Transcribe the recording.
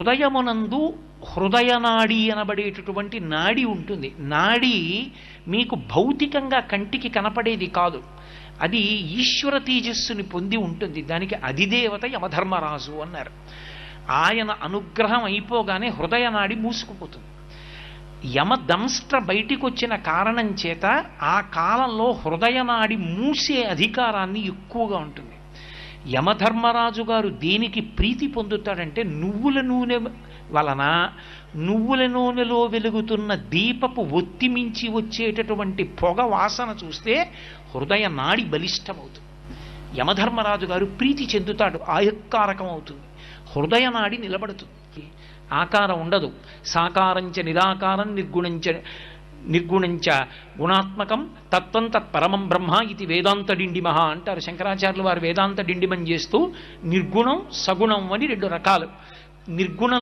హృదయమునందు హృదయనాడి అనబడేటటువంటి నాడి ఉంటుంది. నాడి మీకు భౌతికంగా కంటికి కనపడేది కాదు. అది ఈశ్వర తేజస్సుని పొంది ఉంటుంది. దానికి అధిదేవత యమధర్మరాజు అన్నారు. ఆయన అనుగ్రహం అయిపోగానే హృదయనాడి మూసుకుపోతుంది. యమదంష్ట్ర బయటికి వచ్చిన కారణం చేత ఆ కాలంలో హృదయనాడి మూసే అధికారాన్ని ఎక్కువగా ఉంటుంది. యమధర్మరాజు గారు దేనికి ప్రీతి పొందుతాడంటే నువ్వుల నూనె వలన నువ్వుల నూనెలో వెలుగుతున్న దీపపు ఒత్తిమించి వచ్చేటటువంటి పొగ వాసన చూస్తే హృదయ నాడి బలిష్టమవుతుంది. యమధర్మరాజు గారు ప్రీతి చెందుతాడు ఆయక్కారకం అవుతుంది. హృదయ నాడి నిలబడుతుంది. ఆకారం ఉండదు. సాకారంచ నిరాకారం నిర్గుణంచ నిర్గుణంచ గుణాత్మకం తత్వం తత్పరమం బ్రహ్మ ఇది వేదాంత డిండిమహ అంటారు శంకరాచార్యులు వారు వేదాంత డిండిమం చేస్తూ నిర్గుణం సగుణం అని రెండు రకాలు. నిర్గుణం